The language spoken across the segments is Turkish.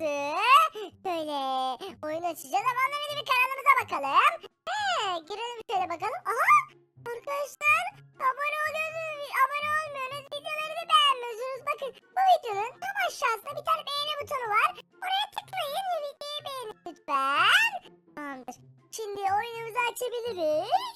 burası. Şöyle oyun açacağız ama önce bir kanalımıza bakalım. He, girelim şöyle bakalım. Aha arkadaşlar abone oluyorsunuz, abone olmuyorsunuz, videoları da beğenmiyorsunuz. Bakın bu videonun tam aşağısında bir tane beğeni butonu var. Oraya tıklayın ve videoyu beğenin lütfen. Tamamdır. Şimdi oyunumuzu açabiliriz.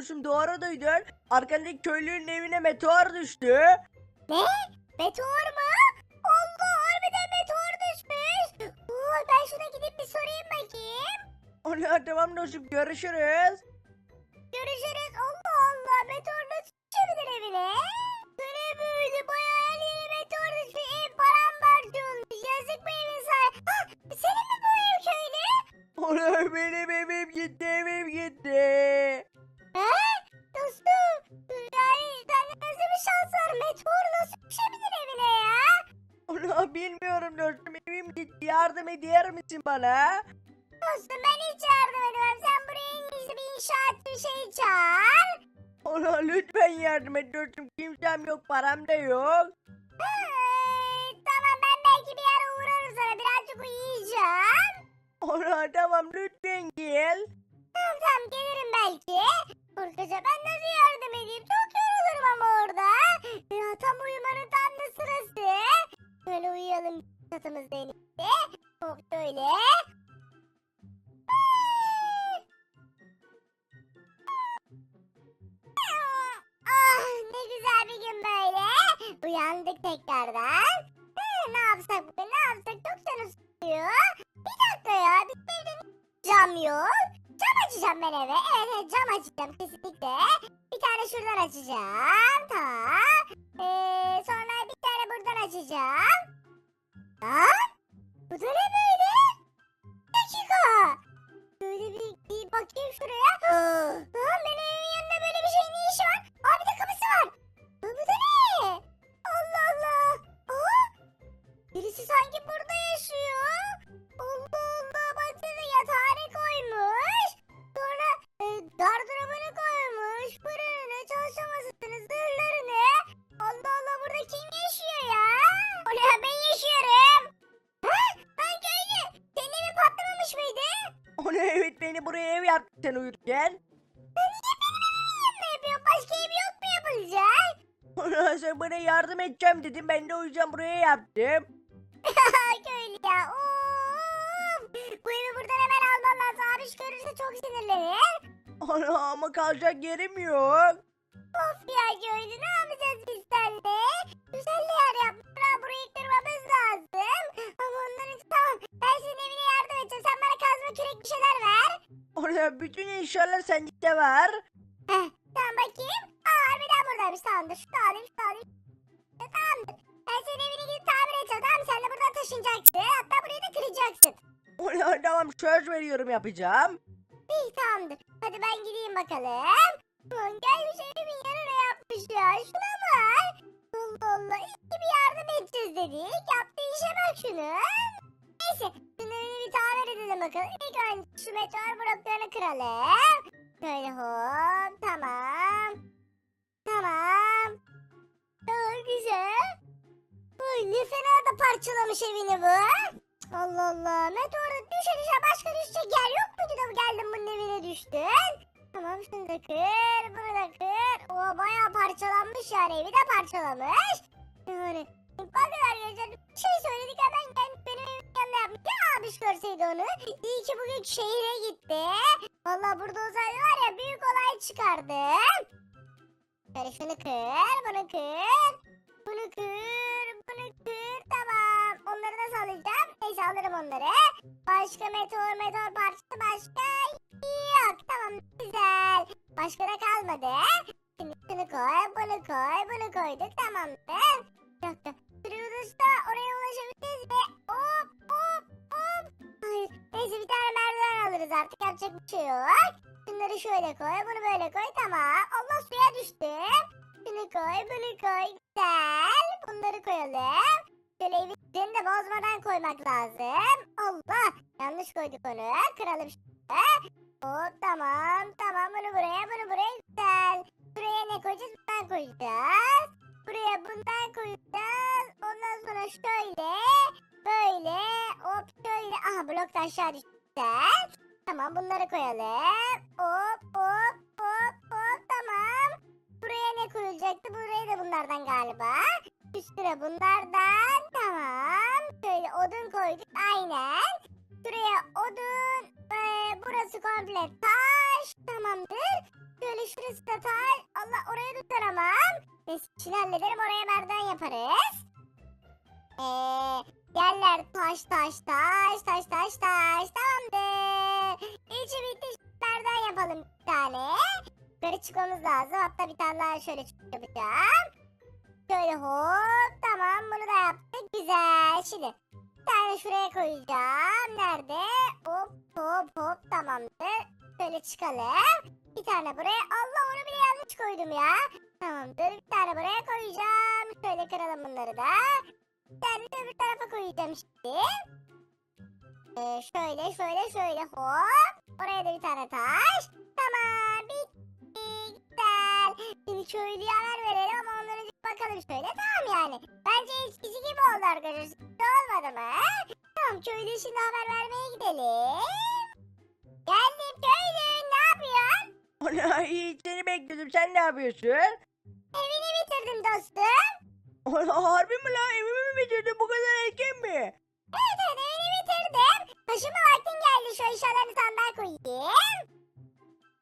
Dostum doğru duydun. Arkadaki köylünün evine meteor düştü. Ne? Meteor mu? Allah harbiden meteor düşmüş. Oo, ben şuna gidip bir sorayım bakayım. Ana tamam dostum görüşürüz. Görüşürüz. Allah Allah. Meteor nasıl düşebilir evine? Böyle? Bayağı her yere meteor düştü. Ev paramparça olmuş. Yazık bu evin sahibi. Ah, senin mi bu ev köylü? Ana benim evim gitti evim gitti. Dostum. Yani nasıl bir şans var? Meteor nasıl düşebilir evine ya? Ana bilmiyorum dostum evim gitti yardım eder misin bana? Dostum ben hiç yardım edemem. Sen buraya en iyisi bir inşaatçı şey çağır. Ana lütfen yardım et dostum kimsem yok param da yok. Hey, Uyandık tekrardan. Hı, ne yapsak bugün ne yapsak çok canım. Bir dakika ya bizim evde cam yok. Cam açacağım ben eve. Evet evet cam açacağım kesinlikle. Bir tane şuradan açacağım. Tamam. Ee, sonra bir tane buradan açacağım. Lan bu da ne böyle? Bir dakika. Böyle bir, bir bakayım şuraya. Lan benim evimin yanında böyle bir şey ne işi var? Aa beni buraya ev yaptı sen uyurken. Sen niye benim evimin yanına? Başka ev yok mu yapılacak? Sen bana yardım edeceğim dedim ben de o yüzden buraya yaptım. köylü ya. Of. Bu evi buradan hemen alman lazım. Abi görürse çok sinirlenir. Ana ama kalacak yerim yok. Of ya köylü ne yapacağız biz seninle? Güzel yer yapmışlar. Burayı kırmamız lazım. Ama onların tamam. Ben senin evine yardım edeceğim. Sen bana kazma kürek bir şeyler ver. Ana bütün inşallah sende var. Heh, tamam bakayım. Aa harbiden buradaymış. Tamamdır. Şunu da alayım. Şunu da alayım. Tamamdır. Ben senin evini gidip tamir edeceğim. Tamam sen de buradan taşınacaksın. Hatta burayı da kıracaksın. Ana tamam söz veriyorum yapacağım. İyi tamamdır. Hadi ben gideyim bakalım. Ulan gelmiş evimin yanına yapmış ya. Şuna bak. Allah Allah. İyi bir yardım edeceğiz dedik. Yaptığı işe bak şunu. Neyse. Edelim bakalım. İlk önce şu meteor bloklarını kıralım. Şöyle hop. Tamam. Tamam. Çok güzel. Uy ne fena da parçalamış evini bu. Allah Allah. Meteor düşe düşe başka düşecek yer yok muydu da geldin bunun evine düştün? Tamam şunu da kır, bunu da kır. O bayağı parçalanmış yani evi de parçalamış. Yani görseydi onu. İyi ki bugün şehire gitti. Valla burada olsaydı var ya büyük olay çıkardı. Şöyle şunu kır, bunu kır. Bunu kır, bunu kır. Tamam. Onları da sallayacağım. Neyse alırım onları. Başka meteor meteor parçası başka yok. Tamam güzel. Başka da kalmadı. Şimdi şunu koy, bunu koy, bunu koyduk. Tamamdır. Dakika. Sürüyoruz da oraya ulaşabileceğiz ve Neyse bir tane merdiven alırız artık. Yapacak bir şey yok. Şunları şöyle koy, bunu böyle koy. Tamam. Allah suya düştü. Şunu koy, bunu koy. Güzel. bunları koyalım. Şöyle evin de bozmadan koymak lazım. Allah yanlış koyduk onu. Kıralım şöyle. Hop tamam tamam bunu buraya bunu buraya güzel. Buraya ne koyacağız? Bundan koyacağız. Buraya bundan koyacağız. Ondan sonra şöyle böyle hop şöyle. Aha blok da aşağı düştü. Tamam bunları koyalım. Hop hop hop hop tamam. Buraya ne koyulacaktı? Buraya da bunlardan galiba. Üstüne bunlardan tamam. Şöyle odun koyduk aynen. Şuraya odun. Ee, burası komple taş. Tamamdır. Şöyle şurası da taş. Allah oraya da taramam. Neyse şimdi hallederim oraya merdiven yaparız. Ee, yerler taş taş taş taş taş taş. Tamamdır. İçi bitti. Merdiven yapalım bir tane. Yukarı çıkmamız lazım. Hatta bir tane daha şöyle yapacağım. Şöyle hop tamam bunu da yaptık. Güzel. Şimdi bir tane şuraya koyacağım. Nerede? Hop hop hop tamamdır. Şöyle çıkalım. Bir tane buraya. Allah onu bile yanlış koydum ya. Tamamdır. Bir tane buraya koyacağım. Şöyle kıralım bunları da. Tane de öbür tarafa koyacağım şimdi. Ee, şöyle şöyle şöyle hop. Oraya da bir tane taş. Tamam bitti. Güzel. Şimdi köylüye haber verelim ama bir bakalım şöyle. Tamam yani. Bence eskisi gibi oldu arkadaşlar. Olmadı mı? Tamam köylüye şimdi haber vermeye gidelim. Geldim köylü. Ne yapıyorsun? Ana iyi seni bekliyordum sen ne yapıyorsun? Evini bitirdim dostum. Harbi mi lan evimi mi bitirdin bu kadar erken mi? Evet evet evini bitirdim. Taşıma vaktin geldi. Şu eşyalarını sandığa koyayım.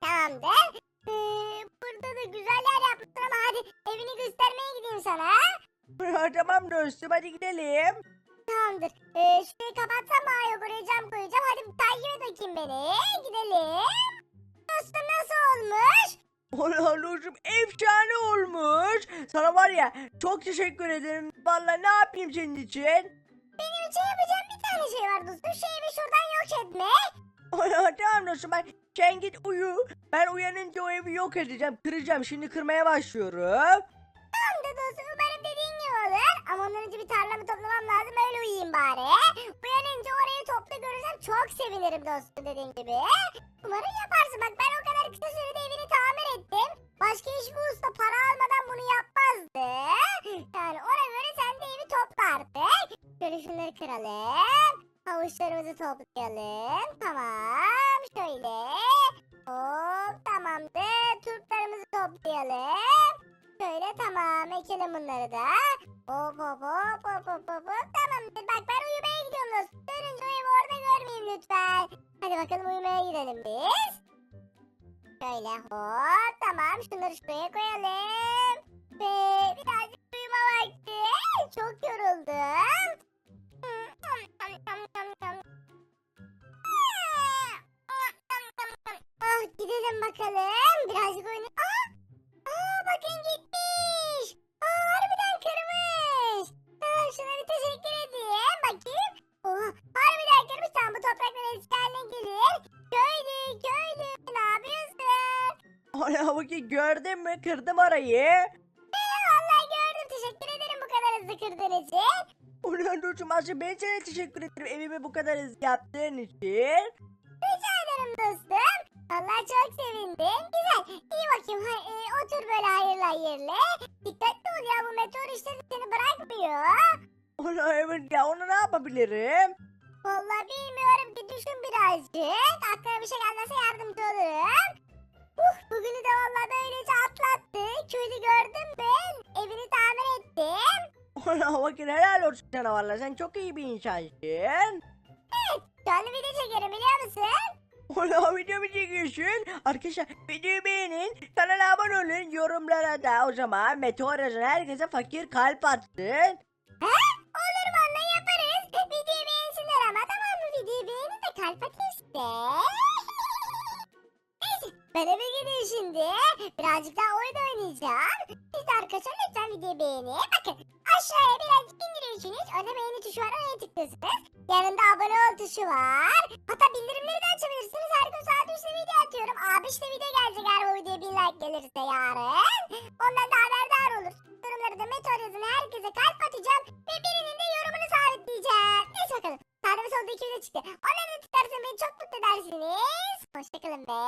Tamamdır. Ee, burada da güzel yer yapmışsın ama hadi evini göstermeye gideyim sana. Ana, tamam dostum hadi gidelim. Tamamdır. Ee, şurayı kapatsam mı? Yok oraya cam koyacağım. Hadi takip et bakayım beni. Gidelim. Dostum nasıl olmuş? Dostum efsane olmuş. Sana var ya çok teşekkür ederim. Vallahi ne yapayım senin için? Benim için yapacağım bir tane şey var dostum. Evi şuradan yok etmek. Ana tamam dostum ben sen git uyu. Ben uyanınca o evi yok edeceğim. Kıracağım şimdi kırmaya başlıyorum. Tamamdır dostum. Gibi olur. Ama ondan önce bir tarlamı toplamam lazım. Öyle uyuyayım bari. Uyanınca orayı toplu görürsem çok sevinirim dostum dediğin gibi. Umarım yaparsın. Bak ben o kadar kısa sürede evini tamir ettim. Başka hiçbir usta para almadan bunu yapmazdı. Yani ona göre sen de evi topla artık. Şöyle şunları kıralım. Havuçlarımızı toplayalım. Tamam. Şöyle. Hop tamamdır. Turplarımızı toplayalım. Şöyle tamam ekelim bunları da. Hop hop hop hop hop hop bak ben uyumaya gidiyorum dostum. Dönünce evi orada görmeyeyim lütfen. Hadi bakalım uyumaya gidelim biz. Şöyle hop tamam şunları şuraya koyalım. Ve birazcık uyuma vakti. Çok yoruldum. Ah gidelim bakalım. Ana bakayım gördün mü kırdım orayı. Vallahi gördüm. Teşekkür ederim bu kadar hızlı kırdığın için. Ulan dostum aslında ben sana teşekkür ederim evimi bu kadar hızlı yaptığın için. Rica ederim dostum. Vallahi çok sevindim. Güzel. İyi bakayım. Ha, e, otur böyle hayırlı hayırlı. Dikkatli ol ya bu meteor işleri seni bırakmıyor. Ana evet ya onu ne yapabilirim? Vallahi bilmiyorum ki düşün birazcık. Aklına bir şey gelmezse yardımcı olurum. Uh, bugünü de vallahi böylece atlattık. Köyü gördüm ben. Evini tamir ettim. Ana bakın helal olsun sana valla sen çok iyi bir insansın. Şu anda video çekerim biliyor musun? Ona video mu çekiyorsun? Arkadaşlar videoyu beğenin, kanala abone olun, yorumlara da o zaman meteor herkese fakir kalp atsın. Birazcık daha oyun oynayacağım. Siz de arkadaşlar lütfen videoyu beğenin. Bakın aşağıya birazcık indiriyorsunuz. Orada beğeni tuşu var oraya tıklıyorsunuz. Yanında abone ol tuşu var. Hatta bildirimleri de açabilirsiniz. Her gün saat 3'te video atıyorum. Abi işte video gelecek eğer bu videoya 1000 like gelirse yarın. Ondan da haberdar olursunuz. Yorumları da meteor yazın herkese kalp atacağım ve birinin de yorumunu sabitleyeceğim. Neyse bakalım. Sağda ve solda iki çıktı. Onları da tıklarsanız beni çok mutlu edersiniz. Hoşçakalın be.